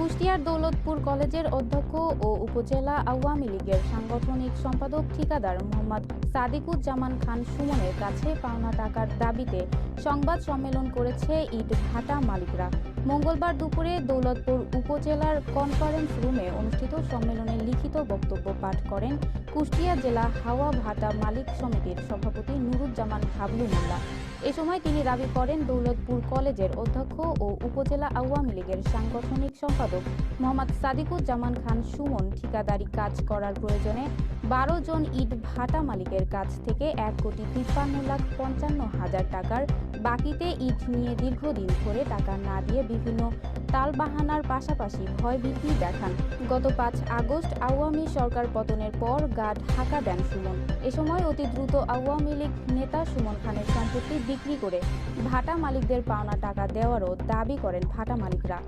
কুষ্টিয়ার দৌলতপুর কলেজের অধ্যক্ষ ও উপজেলা আওয়ামী লীগের সাংগঠনিক সম্পাদক ঠিকাদার মোহাম্মদ সাদিকুজ্জামান খান সুমনের কাছে পাওনা টাকার দাবিতে সংবাদ সম্মেলন করেছে ইট ভাটা মালিকরা। মঙ্গলবার দুপুরে দৌলতপুর উপজেলার কনফারেন্স রুমে অনুষ্ঠিত সম্মেলনে লিখিত বক্তব্য পাঠ করেন কুষ্টিয়া জেলা হাওয়া ভাটা মালিক সমিতির সভাপতি নুরুজ্জামান হাবলু মোল্লা। এ সময় তিনি দাবি করেন দৌলতপুর কলেজের অধ্যক্ষ ও উপজেলা আওয়ামী লীগের সাংগঠনিক সম্পাদক মোহাম্মদ সাদিকুজ্জামান খান সুমন ঠিকাদারি কাজ করার প্রয়োজনে বারো জন ইট ভাটা মালিকের কাছ থেকে এক কোটি তিপ্পান্ন লাখ পঞ্চান্ন হাজার টাকার বাকিতে ইট নিয়ে দীর্ঘদিন ধরে টাকা না দিয়ে বিভিন্ন তালবাহানার পাশাপাশি ভয়ভীতি দেখান। গত পাঁচ আগস্ট আওয়ামী সরকার পতনের পর গা ঢাকা দেন সুমন। এ সময় অতি দ্রুত আওয়ামী লীগ নেতা সুমন খানের সম্পত্তি বিক্রি করে ভাটা মালিকদের পাওনা টাকা দেওয়ারও দাবি করেন ভাটা মালিকরা।